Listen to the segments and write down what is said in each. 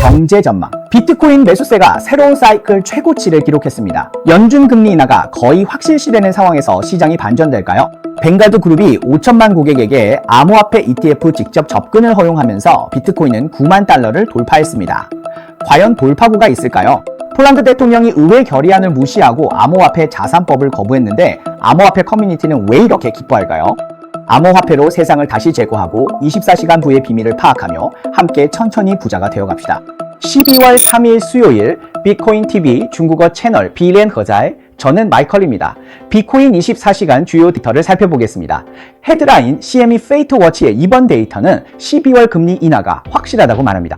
경제 전망. 비트코인 매수세가 새로운 사이클 최고치를 기록했습니다. 연준 금리 인하가 거의 확실시되는 상황에서 시장이 반전될까요? 뱅가드 그룹이 5천만 고객에게 암호화폐 ETF 직접 접근을 허용하면서 비트코인은 9만 달러를 돌파했습니다. 과연 돌파구가 있을까요? 폴란드 대통령이 의회 결의안을 무시하고 암호화폐 자산법을 거부했는데 암호화폐 커뮤니티는 왜 이렇게 기뻐할까요? 암호화폐로 세상을 다시 제고하고 24시간 후의 비밀을 파악하며 함께 천천히 부자가 되어갑시다. 12월 3일 수요일 비코인 TV 중국어 채널 비렌 허자의 저는 마이컬입니다. 비코인 24시간 주요 데이터를 살펴보겠습니다. 헤드라인 CME 페이트 워치의 이번 데이터는 12월 금리 인하가 확실하다고 말합니다.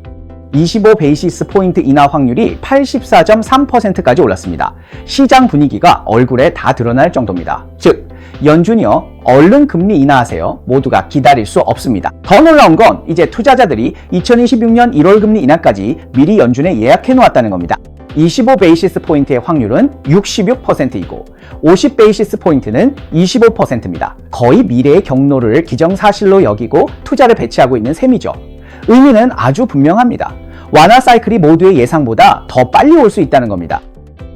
25 베이시스 포인트 인하 확률이 84.3%까지 올랐습니다. 시장 분위기가 얼굴에 다 드러날 정도입니다. 즉, 연준이요, 얼른 금리 인하하세요. 모두가 기다릴 수 없습니다. 더 놀라운 건 이제 투자자들이 2026년 1월 금리 인하까지 미리 연준에 예약해 놓았다는 겁니다. 25 베이시스 포인트의 확률은 66%이고 50 베이시스 포인트는 25%입니다. 거의 미래의 경로를 기정사실로 여기고 투자를 배치하고 있는 셈이죠. 의미는 아주 분명합니다. 완화 사이클이 모두의 예상보다 더 빨리 올 수 있다는 겁니다.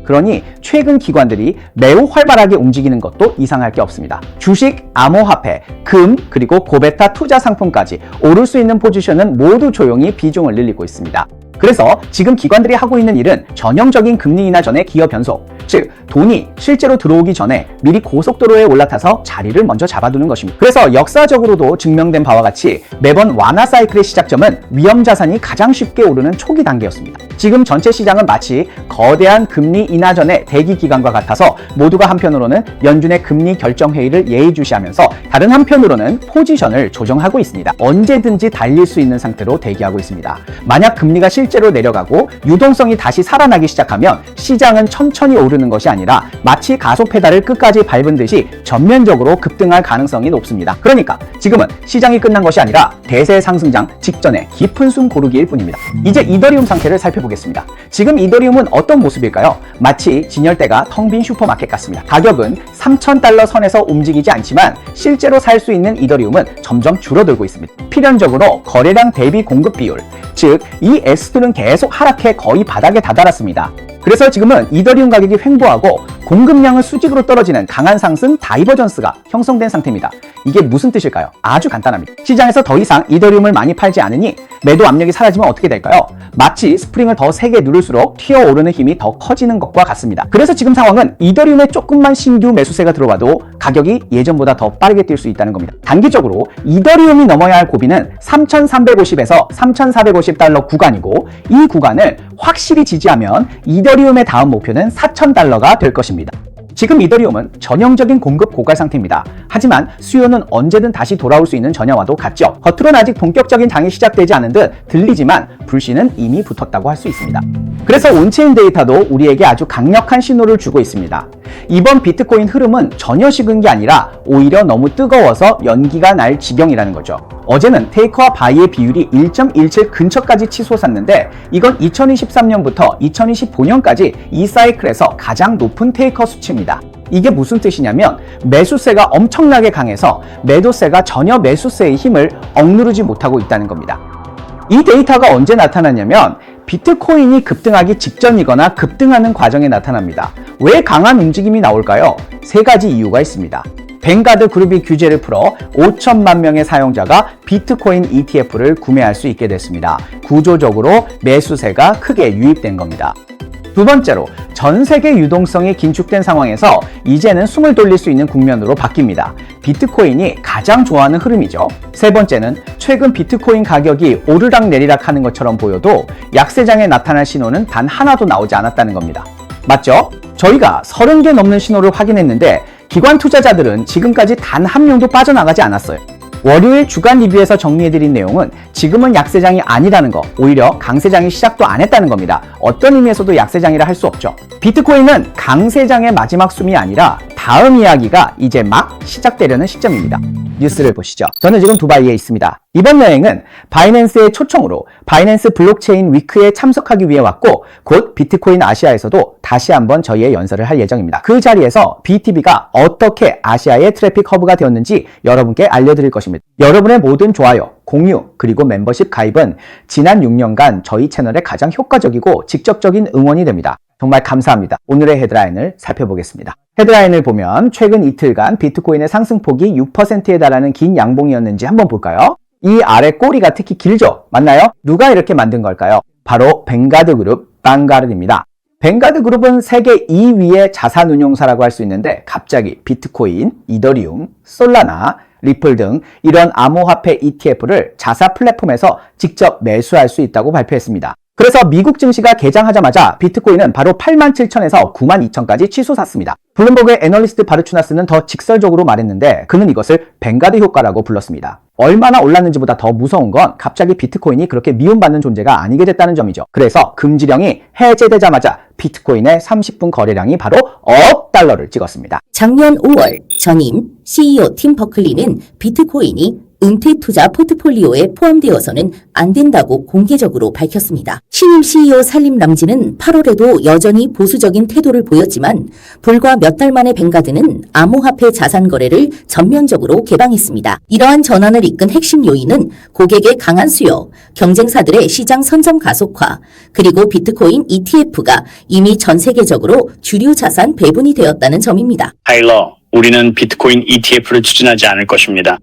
그러니 최근 기관들이 매우 활발하게 움직이는 것도 이상할 게 없습니다. 주식, 암호화폐, 금, 그리고 고베타 투자 상품까지 오를 수 있는 포지션은 모두 조용히 비중을 늘리고 있습니다. 그래서 지금 기관들이 하고 있는 일은 전형적인 금리 인하 전의 기업 변속, 즉 돈이 실제로 들어오기 전에 미리 고속도로에 올라타서 자리를 먼저 잡아두는 것입니다. 그래서 역사적으로도 증명된 바와 같이 매번 완화 사이클의 시작점은 위험 자산이 가장 쉽게 오르는 초기 단계였습니다. 지금 전체 시장은 마치 거대한 금리 인하 전의 대기 기간과 같아서 모두가 한편으로는 연준의 금리 결정 회의를 예의주시하면서 다른 한편으로는 포지션을 조정하고 있습니다. 언제든지 달릴 수 있는 상태로 대기하고 있습니다. 만약 금리가 실 제로 내려가고 유동성이 다시 살아나기 시작하면 시장은 천천히 오르는 것이 아니라 마치 가속 페달을 끝까지 밟은 듯이 전면적으로 급등할 가능성이 높습니다. 그러니까 지금은 시장이 끝난 것이 아니라 대세 상승장 직전에 깊은 숨 고르기일 뿐입니다. 이제 이더리움 상태를 살펴보겠습니다. 지금 이더리움은 어떤 모습일까요? 마치 진열대가 텅 빈 슈퍼마켓 같습니다. 가격은 3,000달러 선에서 움직이지 않지만 실제로 살 수 있는 이더리움은 점점 줄어들고 있습니다. 필연적으로 거래량 대비 공급 비율, 즉이 S들은 계속 하락해 거의 바닥에 다다랐습니다. 그래서 지금은 이더리움 가격이 횡보하고 공급량은 수직으로 떨어지는 강한 상승 다이버전스가 형성된 상태입니다. 이게 무슨 뜻일까요? 아주 간단합니다. 시장에서 더 이상 이더리움을 많이 팔지 않으니 매도 압력이 사라지면 어떻게 될까요? 마치 스프링을 더 세게 누를수록 튀어오르는 힘이 더 커지는 것과 같습니다. 그래서 지금 상황은 이더리움에 조금만 신규 매수세가 들어와도 가격이 예전보다 더 빠르게 뛸 수 있다는 겁니다. 단기적으로 이더리움이 넘어야 할 고비는 3,350에서 3,450달러 구간이고 이 구간을 확실히 지지하면 이더리움의 다음 목표는 4,000달러가 될 것입니다. 지금 이더리움은 전형적인 공급 고갈 상태입니다. 하지만 수요는 언제든 다시 돌아올 수 있는 전야와도 같죠. 겉으로는 아직 본격적인 장이 시작되지 않은 듯 들리지만 불씨는 이미 붙었다고 할 수 있습니다. 그래서 온체인 데이터도 우리에게 아주 강력한 신호를 주고 있습니다. 이번 비트코인 흐름은 전혀 식은 게 아니라 오히려 너무 뜨거워서 연기가 날 지경이라는 거죠. 어제는 테이커와 바이의 비율이 1.17 근처까지 치솟았는데 이건 2023년부터 2025년까지 이 사이클에서 가장 높은 테이커 수치입니다. 이게 무슨 뜻이냐면 매수세가 엄청나게 강해서 매도세가 전혀 매수세의 힘을 억누르지 못하고 있다는 겁니다. 이 데이터가 언제 나타났냐면 비트코인이 급등하기 직전이거나 급등하는 과정에 나타납니다. 왜 강한 움직임이 나올까요? 세 가지 이유가 있습니다. 뱅가드 그룹이 규제를 풀어 5천만 명의 사용자가 비트코인 ETF를 구매할 수 있게 됐습니다. 구조적으로 매수세가 크게 유입된 겁니다. 두 번째로 전 세계 유동성이 긴축된 상황에서 이제는 숨을 돌릴 수 있는 국면으로 바뀝니다. 비트코인이 가장 좋아하는 흐름이죠. 세 번째는 최근 비트코인 가격이 오르락 내리락 하는 것처럼 보여도 약세장에 나타날 신호는 단 하나도 나오지 않았다는 겁니다. 맞죠? 저희가 30개 넘는 신호를 확인했는데 기관 투자자들은 지금까지 단 한 명도 빠져나가지 않았어요. 월요일 주간 리뷰에서 정리해드린 내용은 지금은 약세장이 아니라는 거, 오히려 강세장이 시작도 안 했다는 겁니다. 어떤 의미에서도 약세장이라 할 수 없죠. 비트코인은 강세장의 마지막 숨이 아니라 다음 이야기가 이제 막 시작되려는 시점입니다. 뉴스를 보시죠. 저는 지금 두바이에 있습니다. 이번 여행은 바이낸스의 초청으로 바이낸스 블록체인 위크에 참석하기 위해 왔고 곧 비트코인 아시아에서도 다시 한번 저희의 연설을 할 예정입니다. 그 자리에서 BTB가 어떻게 아시아의 트래픽 허브가 되었는지 여러분께 알려드릴 것입니다. 여러분의 모든 좋아요, 공유, 그리고 멤버십 가입은 지난 6년간 저희 채널에 가장 효과적이고 직접적인 응원이 됩니다. 정말 감사합니다. 오늘의 헤드라인을 살펴보겠습니다. 헤드라인을 보면 최근 이틀간 비트코인의 상승폭이 6%에 달하는 긴 양봉이었는지 한번 볼까요? 이 아래 꼬리가 특히 길죠? 맞나요? 누가 이렇게 만든 걸까요? 바로 벵가드 그룹 방가르드입니다. 벵가드 그룹은 세계 2위의 자산 운용사라고 할 수 있는데 갑자기 비트코인, 이더리움, 솔라나, 리플 등 이런 암호화폐 ETF를 자사 플랫폼에서 직접 매수할 수 있다고 발표했습니다. 그래서 미국 증시가 개장하자마자 비트코인은 바로 8만 7천에서 9만 2천까지 치솟았습니다. 블룸버그의 애널리스트 바르추나스는 더 직설적으로 말했는데 그는 이것을 벵가드 효과라고 불렀습니다. 얼마나 올랐는지보다 더 무서운 건 갑자기 비트코인이 그렇게 미움받는 존재가 아니게 됐다는 점이죠. 그래서 금지령이 해제되자마자 비트코인의 30분 거래량이 바로 억 달러를 찍었습니다. 작년 5월 전임 CEO 팀 버클리는 비트코인이 은퇴 투자 포트폴리오에 포함되어서는 안 된다고 공개적으로 밝혔습니다. 신임 CEO 살림 람지는 8월에도 여전히 보수적인 태도를 보였지만 불과 몇 달 만에 벵가드는 암호화폐 자산 거래를 전면적으로 개방했습니다. 이러한 전환을 이끈 핵심 요인은 고객의 강한 수요, 경쟁사들의 시장 선점 가속화, 그리고 비트코인 ETF가 이미 전 세계적으로 주류 자산 배분이 되었다는 점입니다. 타일러, 우리는 비트코인 ETF를 추진하지 않을 것입니다.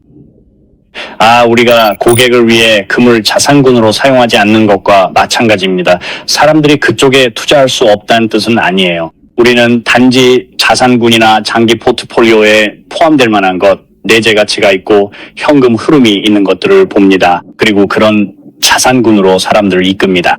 아, 우리가 고객을 위해 금을 자산군으로 사용하지 않는 것과 마찬가지입니다. 사람들이 그쪽에 투자할 수 없다는 뜻은 아니에요. 우리는 단지 자산군이나 장기 포트폴리오에 포함될 만한 것, 내재 가치가 있고 현금 흐름이 있는 것들을 봅니다. 그리고 그런 자산군으로 사람들을 이끕니다.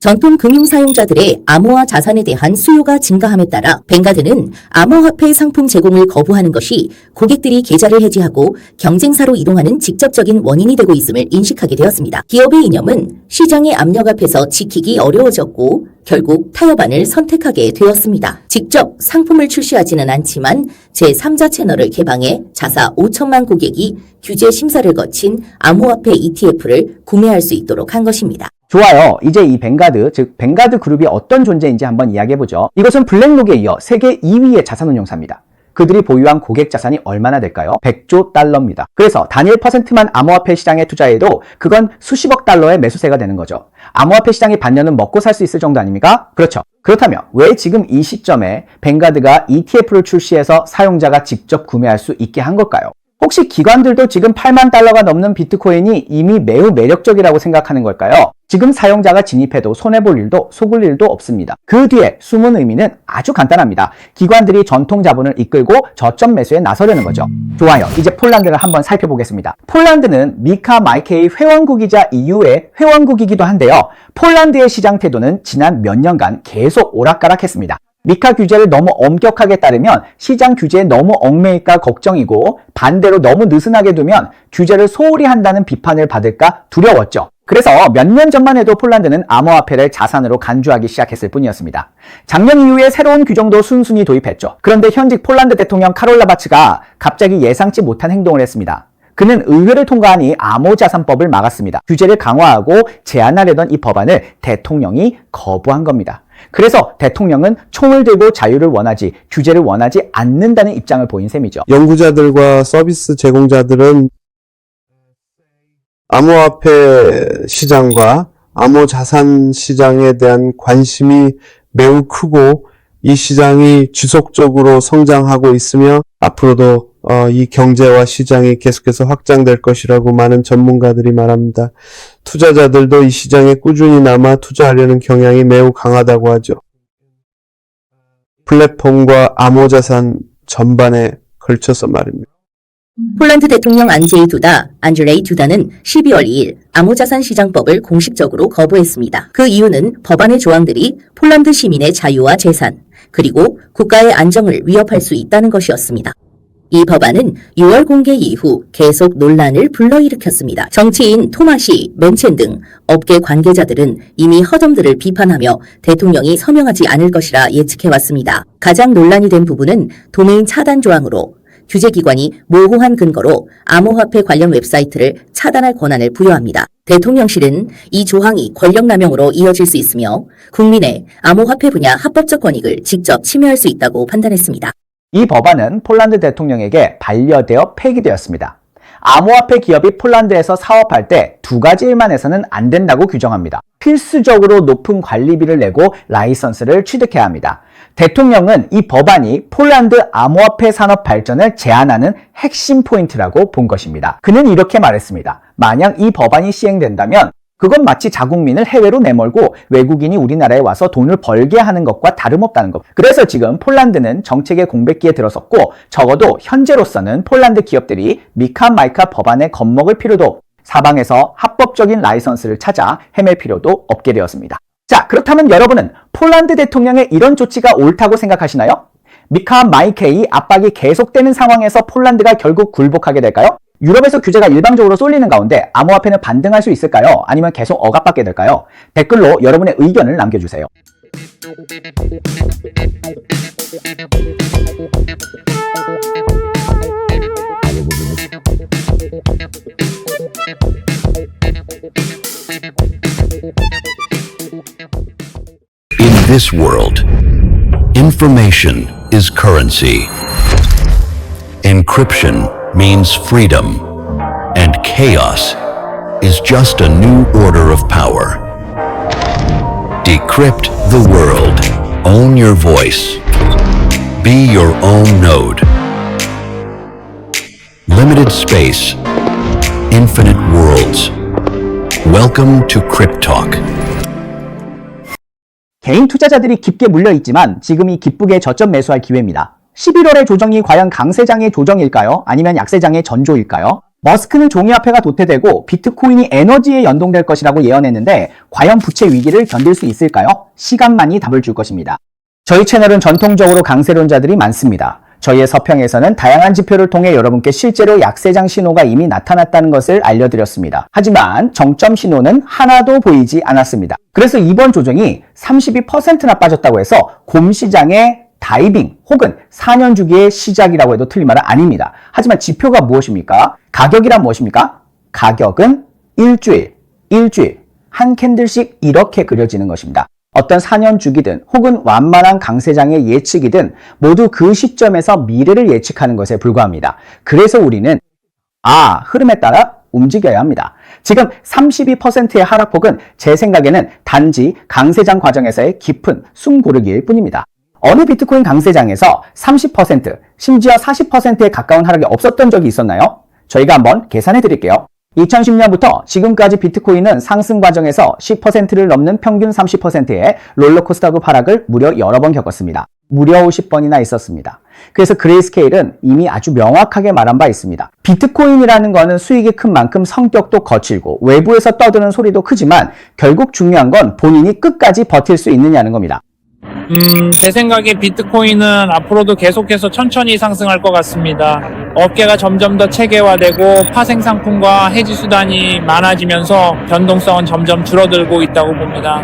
전통 금융 사용자들의 암호화 자산에 대한 수요가 증가함에 따라 뱅가드는 암호화폐 상품 제공을 거부하는 것이 고객들이 계좌를 해지하고 경쟁사로 이동하는 직접적인 원인이 되고 있음을 인식하게 되었습니다. 기업의 이념은 시장의 압력 앞에서 지키기 어려워졌고 결국 타협안을 선택하게 되었습니다. 직접 상품을 출시하지는 않지만 제3자 채널을 개방해 자사 5천만 고객이 규제 심사를 거친 암호화폐 ETF를 구매할 수 있도록 한 것입니다. 좋아요. 이제 이 벵가드, 즉 벵가드 그룹이 어떤 존재인지 한번 이야기해보죠. 이것은 블랙록에 이어 세계 2위의 자산운용사입니다. 그들이 보유한 고객 자산이 얼마나 될까요? 100조 달러입니다. 그래서 단일 퍼센트만 암호화폐 시장에 투자해도 그건 수십억 달러의 매수세가 되는 거죠. 암호화폐 시장이 반년은 먹고 살 수 있을 정도 아닙니까? 그렇죠. 그렇다면 왜 지금 이 시점에 벵가드가 ETF를 출시해서 사용자가 직접 구매할 수 있게 한 걸까요? 혹시 기관들도 지금 8만 달러가 넘는 비트코인이 이미 매우 매력적이라고 생각하는 걸까요? 지금 사용자가 진입해도 손해볼 일도 속을 일도 없습니다. 그 뒤에 숨은 의미는 아주 간단합니다. 기관들이 전통 자본을 이끌고 저점 매수에 나서려는 거죠. 좋아요. 이제 폴란드를 한번 살펴보겠습니다. 폴란드는 미카 마이케이 회원국이자 EU의 회원국이기도 한데요. 폴란드의 시장 태도는 지난 몇 년간 계속 오락가락했습니다. 미카 규제를 너무 엄격하게 따르면 시장 규제에 너무 얽매일까 걱정이고 반대로 너무 느슨하게 두면 규제를 소홀히 한다는 비판을 받을까 두려웠죠. 그래서 몇 년 전만 해도 폴란드는 암호화폐를 자산으로 간주하기 시작했을 뿐이었습니다. 작년 이후에 새로운 규정도 순순히 도입했죠. 그런데 현직 폴란드 대통령 카롤라 바츠가 갑자기 예상치 못한 행동을 했습니다. 그는 의회를 통과하니 암호자산법을 막았습니다. 규제를 강화하고 제한하려던 이 법안을 대통령이 거부한 겁니다. 그래서 대통령은 총을 들고 자유를 원하지 규제를 원하지 않는다는 입장을 보인 셈이죠. 연구자들과 서비스 제공자들은 암호화폐 시장과 암호자산 시장에 대한 관심이 매우 크고 이 시장이 지속적으로 성장하고 있으며 앞으로도 어, 이 경제와 시장이 계속해서 확장될 것이라고 많은 전문가들이 말합니다. 투자자들도 이 시장에 꾸준히 남아 투자하려는 경향이 매우 강하다고 하죠. 플랫폼과 암호자산 전반에 걸쳐서 말입니다. 폴란드 대통령 안제이 두다, 안드레이 두다는 12월 2일 암호자산 시장법을 공식적으로 거부했습니다. 그 이유는 법안의 조항들이 폴란드 시민의 자유와 재산, 그리고 국가의 안정을 위협할 수 있다는 것이었습니다. 이 법안은 6월 공개 이후 계속 논란을 불러일으켰습니다. 정치인 토마시, 맨첸 등 업계 관계자들은 이미 허점들을 비판하며 대통령이 서명하지 않을 것이라 예측해왔습니다. 가장 논란이 된 부분은 도메인 차단 조항으로 규제기관이 모호한 근거로 암호화폐 관련 웹사이트를 차단할 권한을 부여합니다. 대통령실은 이 조항이 권력남용으로 이어질 수 있으며 국민의 암호화폐 분야 합법적 권익을 직접 침해할 수 있다고 판단했습니다. 이 법안은 폴란드 대통령에게 반려되어 폐기되었습니다. 암호화폐 기업이 폴란드에서 사업할 때 두 가지 일만 해서는 안 된다고 규정합니다. 필수적으로 높은 관리비를 내고 라이선스를 취득해야 합니다. 대통령은 이 법안이 폴란드 암호화폐 산업 발전을 제한하는 핵심 포인트라고 본 것입니다. 그는 이렇게 말했습니다. 만약 이 법안이 시행된다면 그건 마치 자국민을 해외로 내몰고 외국인이 우리나라에 와서 돈을 벌게 하는 것과 다름없다는 것. 그래서 지금 폴란드는 정책의 공백기에 들어섰고 적어도 현재로서는 폴란드 기업들이 미카 마이카 법안에 겁먹을 필요도 사방에서 합법적인 라이선스를 찾아 헤맬 필요도 없게 되었습니다. 자, 그렇다면 여러분은 폴란드 대통령의 이런 조치가 옳다고 생각하시나요? 미카 마이케이 압박이 계속되는 상황에서 폴란드가 결국 굴복하게 될까요? 유럽에서 규제가 일방적으로 쏠리는 가운데 암호화폐는 반등할 수 있을까요? 아니면 계속 억압받게 될까요? 댓글로 여러분의 의견을 남겨주세요. means freedom, and chaos is just a new order of power. Decrypt the world. Own your voice. Be your own node. Limited space. Infinite worlds. Welcome to Crypt Talk. 개인 투자자들이 깊게 물려 있지만 지금이 기쁘게 저점 매수할 기회입니다. 11월의 조정이 과연 강세장의 조정일까요? 아니면 약세장의 전조일까요? 머스크는 종이화폐가 도태되고 비트코인이 에너지에 연동될 것이라고 예언했는데 과연 부채 위기를 견딜 수 있을까요? 시간만이 답을 줄 것입니다. 저희 채널은 전통적으로 강세론자들이 많습니다. 저희의 서평에서는 다양한 지표를 통해 여러분께 실제로 약세장 신호가 이미 나타났다는 것을 알려드렸습니다. 하지만 정점 신호는 하나도 보이지 않았습니다. 그래서 이번 조정이 32%나 빠졌다고 해서 곰 시장의 다이빙 혹은 4년 주기의 시작이라고 해도 틀린 말은 아닙니다. 하지만 지표가 무엇입니까? 가격이란 무엇입니까? 가격은 일주일, 일주일, 한 캔들씩 이렇게 그려지는 것입니다. 어떤 4년 주기든 혹은 완만한 강세장의 예측이든 모두 그 시점에서 미래를 예측하는 것에 불과합니다. 그래서 우리는 아, 흐름에 따라 움직여야 합니다. 지금 32%의 하락폭은 제 생각에는 단지 강세장 과정에서의 깊은 숨 고르기일 뿐입니다. 어느 비트코인 강세장에서 30%, 심지어 40%에 가까운 하락이 없었던 적이 있었나요? 저희가 한번 계산해 드릴게요. 2010년부터 지금까지 비트코인은 상승 과정에서 10%를 넘는 평균 30%의 롤러코스터급 하락을 무려 여러 번 겪었습니다. 무려 50번이나 있었습니다. 그래서 그레이스케일은 이미 아주 명확하게 말한 바 있습니다. 비트코인이라는 거는 수익이 큰 만큼 성격도 거칠고 외부에서 떠드는 소리도 크지만 결국 중요한 건 본인이 끝까지 버틸 수 있느냐는 겁니다. 음, 제 생각에 비트코인은 앞으로도 계속해서 천천히 상승할 것 같습니다. 업계가 점점 더 체계화되고 파생 상품과 해지 수단이 많아지면서 변동성은 점점 줄어들고 있다고 봅니다.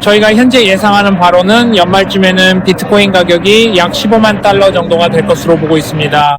저희가 현재 예상하는 바로는 연말쯤에는 비트코인 가격이 약 15만 달러 정도가 될 것으로 보고 있습니다.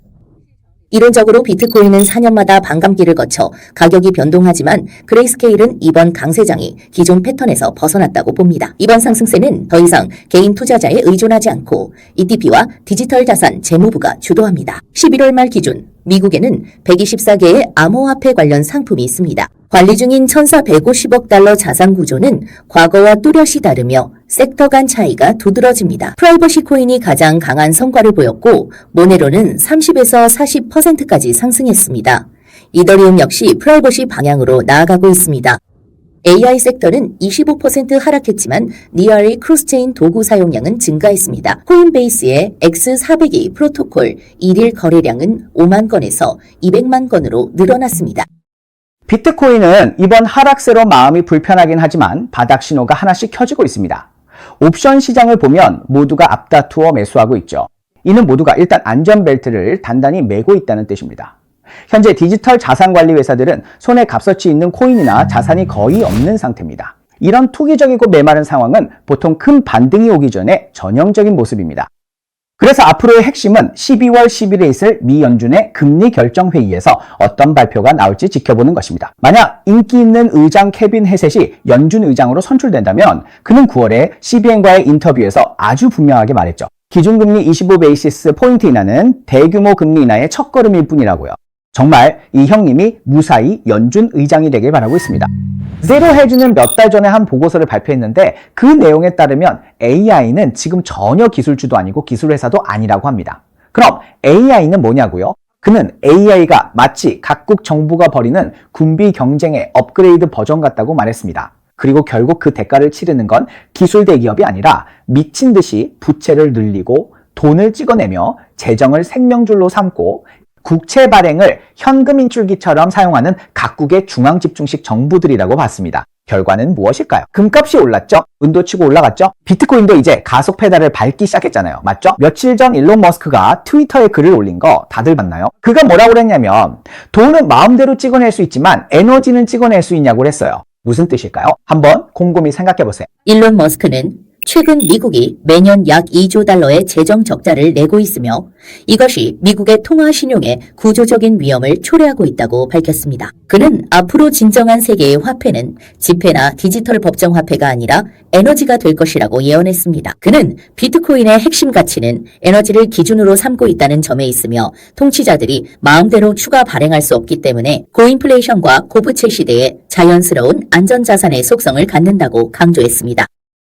이론적으로 비트코인은 4년마다 반감기를 거쳐 가격이 변동하지만 그레이스케일은 이번 강세장이 기존 패턴에서 벗어났다고 봅니다. 이번 상승세는 더 이상 개인 투자자에 의존하지 않고 ETP와 디지털 자산 재무부가 주도합니다. 11월 말 기준 미국에는 124개의 암호화폐 관련 상품이 있습니다. 관리 중인 1,450억 달러 자산 구조는 과거와 뚜렷이 다르며 섹터 간 차이가 두드러집니다. 프라이버시 코인이 가장 강한 성과를 보였고 모네로는 30에서 40%까지 상승했습니다. 이더리움 역시 프라이버시 방향으로 나아가고 있습니다. AI 섹터는 25% 하락했지만 니아의 크로스체인 도구 사용량은 증가했습니다. 코인베이스의 X402 프로토콜 1일 거래량은 5만 건에서 200만 건으로 늘어났습니다. 비트코인은 이번 하락세로 마음이 불편하긴 하지만 바닥 신호가 하나씩 켜지고 있습니다. 옵션 시장을 보면 모두가 앞다투어 매수하고 있죠. 이는 모두가 일단 안전벨트를 단단히 매고 있다는 뜻입니다. 현재 디지털 자산 관리 회사들은 손에 값어치 있는 코인이나 자산이 거의 없는 상태입니다. 이런 투기적이고 메마른 상황은 보통 큰 반등이 오기 전에 전형적인 모습입니다. 그래서 앞으로의 핵심은 12월 10일에 있을 미 연준의 금리 결정 회의에서 어떤 발표가 나올지 지켜보는 것입니다. 만약 인기 있는 의장 케빈 해셋이 연준 의장으로 선출된다면 그는 9월에 CBN과의 인터뷰에서 아주 분명하게 말했죠. 기준금리 25 베이시스 포인트 인하는 대규모 금리 인하의 첫걸음일 뿐이라고요. 정말 이 형님이 무사히 연준 의장이 되길 바라고 있습니다. 제로 헤즈는 몇 달 전에 한 보고서를 발표했는데 그 내용에 따르면 AI는 지금 전혀 기술주도 아니고 기술회사도 아니라고 합니다. 그럼 AI는 뭐냐고요? 그는 AI가 마치 각국 정부가 벌이는 군비 경쟁의 업그레이드 버전 같다고 말했습니다. 그리고 결국 그 대가를 치르는 건 기술 대기업이 아니라 미친 듯이 부채를 늘리고 돈을 찍어내며 재정을 생명줄로 삼고 국채 발행을 현금 인출기처럼 사용하는 각국의 중앙집중식 정부들이라고 봤습니다. 결과는 무엇일까요? 금값이 올랐죠? 은도 치고 올라갔죠? 비트코인도 이제 가속 페달을 밟기 시작했잖아요. 맞죠? 며칠 전 일론 머스크가 트위터에 글을 올린 거 다들 봤나요? 그가 뭐라고 그랬냐면 돈은 마음대로 찍어낼 수 있지만 에너지는 찍어낼 수 있냐고 그랬어요. 무슨 뜻일까요? 한번 곰곰이 생각해 보세요. 일론 머스크는 최근 미국이 매년 약 2조 달러의 재정 적자를 내고 있으며 이것이 미국의 통화 신용에 구조적인 위험을 초래하고 있다고 밝혔습니다. 그는 앞으로 진정한 세계의 화폐는 지폐나 디지털 법정 화폐가 아니라 에너지가 될 것이라고 예언했습니다. 그는 비트코인의 핵심 가치는 에너지를 기준으로 삼고 있다는 점에 있으며 통치자들이 마음대로 추가 발행할 수 없기 때문에 고인플레이션과 고부채 시대에 자연스러운 안전자산의 속성을 갖는다고 강조했습니다.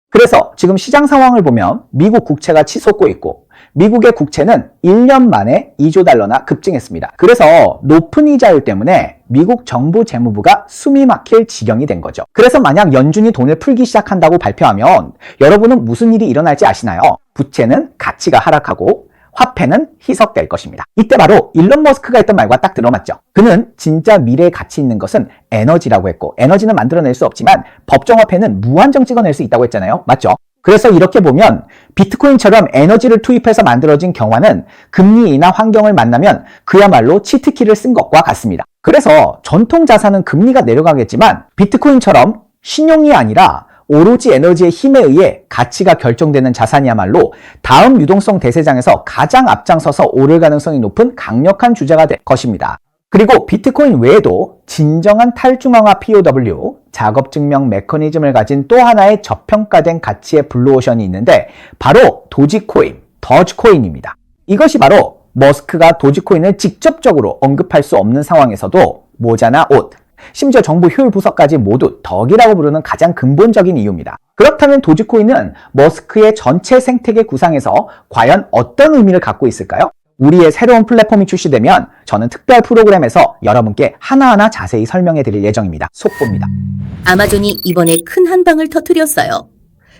그래서 지금 시장 상황을 보면 미국 국채가 치솟고 있고 미국의 국채는 1년 만에 2조 달러나 급증했습니다. 그래서 높은 이자율 때문에 미국 정부 재무부가 숨이 막힐 지경이 된 거죠. 그래서 만약 연준이 돈을 풀기 시작한다고 발표하면 여러분은 무슨 일이 일어날지 아시나요? 부채는 가치가 하락하고 화폐는 희석될 것입니다. 이때 바로 일론 머스크가 했던 말과 딱 들어맞죠. 그는 진짜 미래에 가치 있는 것은 에너지라고 했고 에너지는 만들어낼 수 없지만 법정 화폐는 무한정 찍어낼 수 있다고 했잖아요. 맞죠? 그래서 이렇게 보면 비트코인처럼 에너지를 투입해서 만들어진 경화는 금리 인하 환경을 만나면 그야말로 치트키를 쓴 것과 같습니다. 그래서 전통 자산은 금리가 내려가겠지만 비트코인처럼 신용이 아니라 오로지 에너지의 힘에 의해 가치가 결정되는 자산이야말로 다음 유동성 대세장에서 가장 앞장서서 오를 가능성이 높은 강력한 주자가 될 것입니다. 그리고 비트코인 외에도 진정한 탈중앙화 POW, 작업 증명 메커니즘을 가진 또 하나의 저평가된 가치의 블루오션이 있는데 바로 도지코인, 더지코인입니다. 이것이 바로 머스크가 도지코인을 직접적으로 언급할 수 없는 상황에서도 모자나 옷, 심지어 정부 효율 부서까지 모두 덕이라고 부르는 가장 근본적인 이유입니다. 그렇다면 도지코인은 머스크의 전체 생태계 구상에서 과연 어떤 의미를 갖고 있을까요? 우리의 새로운 플랫폼이 출시되면 저는 특별 프로그램에서 여러분께 하나하나 자세히 설명해 드릴 예정입니다. 속보입니다. 아마존이 이번에 큰 한방을 터뜨렸어요.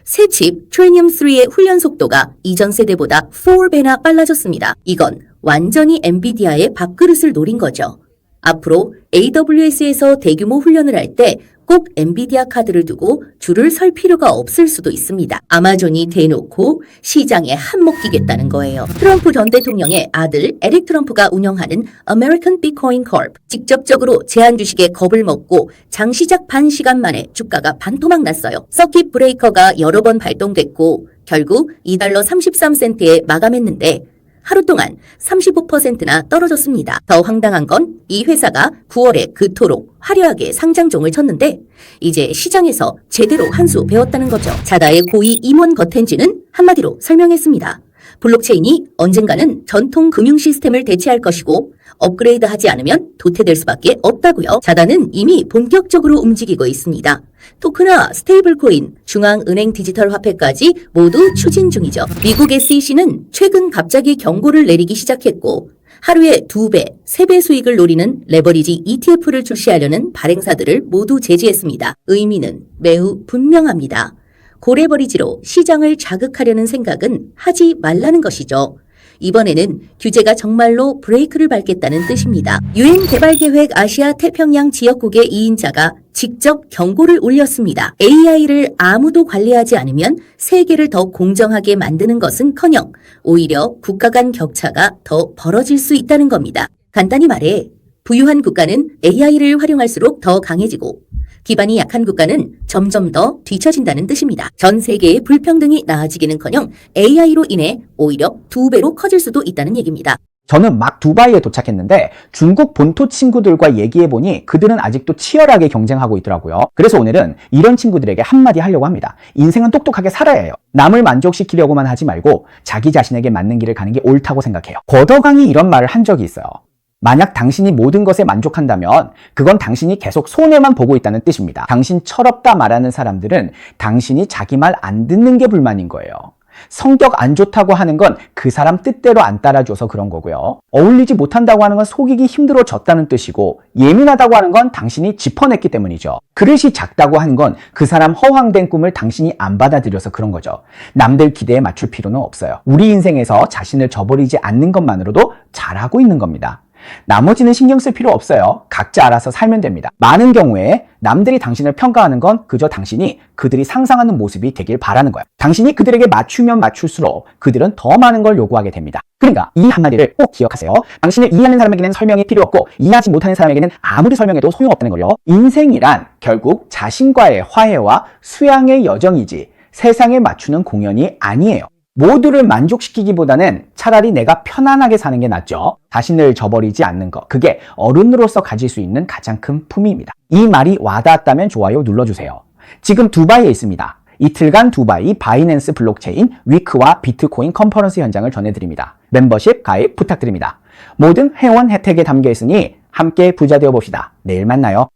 새 칩 트레니움3의 훈련 속도가 이전 세대보다 4배나 빨라졌습니다. 이건 완전히 엔비디아의 밥그릇을 노린 거죠. 앞으로 AWS에서 대규모 훈련을 할때 꼭 엔비디아 카드를 두고 줄을 설 필요가 없을 수도 있습니다. 아마존이 대놓고 시장에 한몫 끼겠다는 거예요. 트럼프 전 대통령의 아들 에릭 트럼프가 운영하는 American Bitcoin Corp 직접적으로 제한 주식에 겁을 먹고 장 시작 반 시간 만에 주가가 반토막 났어요. 서킷 브레이커가 여러 번 발동됐고 결국 2달러 33센트에 마감했는데 하루 동안 35%나 떨어졌습니다. 더 황당한 건 이 회사가 9월에 그토록 화려하게 상장종을 쳤는데 이제 시장에서 제대로 한 수 배웠다는 거죠. 자다의 고위 임원 거텐지는 한마디로 설명했습니다. 블록체인이 언젠가는 전통 금융 시스템을 대체할 것이고 업그레이드 하지 않으면 도태될 수밖에 없다고요. 자다는 이미 본격적으로 움직이고 있습니다. 토크나 스테이블 코인, 중앙은행 디지털 화폐까지 모두 추진 중이죠. 미국 SEC는 최근 갑자기 경고를 내리기 시작했고 하루에 두배세 배 수익을 노리는 레버리지 ETF를 출시하려는 발행사들을 모두 제지했습니다. 의미는 매우 분명합니다. 고래버리지로 시장을 자극하려는 생각은 하지 말라는 것이죠. 이번에는 규제가 정말로 브레이크를 밟겠다는 뜻입니다. 유엔 개발 계획 아시아 태평양 지역국의 2인자가 직접 경고를 올렸습니다. AI를 아무도 관리하지 않으면 세계를 더 공정하게 만드는 것은커녕 오히려 국가 간 격차가 더 벌어질 수 있다는 겁니다. 간단히 말해 부유한 국가는 AI를 활용할수록 더 강해지고 기반이 약한 국가는 점점 더 뒤처진다는 뜻입니다. 전 세계의 불평등이 나아지기는커녕 AI로 인해 오히려 두 배로 커질 수도 있다는 얘기입니다. 저는 막 두바이에 도착했는데 중국 본토 친구들과 얘기해보니 그들은 아직도 치열하게 경쟁하고 있더라고요. 그래서 오늘은 이런 친구들에게 한마디 하려고 합니다. 인생은 똑똑하게 살아야 해요. 남을 만족시키려고만 하지 말고 자기 자신에게 맞는 길을 가는 게 옳다고 생각해요. 거더강이 이런 말을 한 적이 있어요. 만약 당신이 모든 것에 만족한다면 그건 당신이 계속 손해만 보고 있다는 뜻입니다. 당신 철없다 말하는 사람들은 당신이 자기 말 안 듣는 게 불만인 거예요. 성격 안 좋다고 하는 건 그 사람 뜻대로 안 따라줘서 그런 거고요. 어울리지 못한다고 하는 건 속이기 힘들어졌다는 뜻이고 예민하다고 하는 건 당신이 짚어냈기 때문이죠. 그릇이 작다고 하는 건 그 사람 허황된 꿈을 당신이 안 받아들여서 그런 거죠. 남들 기대에 맞출 필요는 없어요. 우리 인생에서 자신을 저버리지 않는 것만으로도 잘하고 있는 겁니다. 나머지는 신경 쓸 필요 없어요. 각자 알아서 살면 됩니다. 많은 경우에 남들이 당신을 평가하는 건 그저 당신이 그들이 상상하는 모습이 되길 바라는 거예요. 당신이 그들에게 맞추면 맞출수록 그들은 더 많은 걸 요구하게 됩니다. 그러니까 이 한마디를 꼭 기억하세요. 당신을 이해하는 사람에게는 설명이 필요 없고 이해하지 못하는 사람에게는 아무리 설명해도 소용없다는 걸요. 인생이란 결국 자신과의 화해와 수양의 여정이지 세상에 맞추는 공연이 아니에요. 모두를 만족시키기보다는 차라리 내가 편안하게 사는 게 낫죠. 자신을 저버리지 않는 것. 그게 어른으로서 가질 수 있는 가장 큰 품위입니다. 이 말이 와닿았다면 좋아요 눌러주세요. 지금 두바이에 있습니다. 이틀간 두바이 바이낸스 블록체인 위크와 비트코인 컨퍼런스 현장을 전해드립니다. 멤버십 가입 부탁드립니다. 모든 회원 혜택에 담겨 있으니 함께 부자 되어 봅시다. 내일 만나요.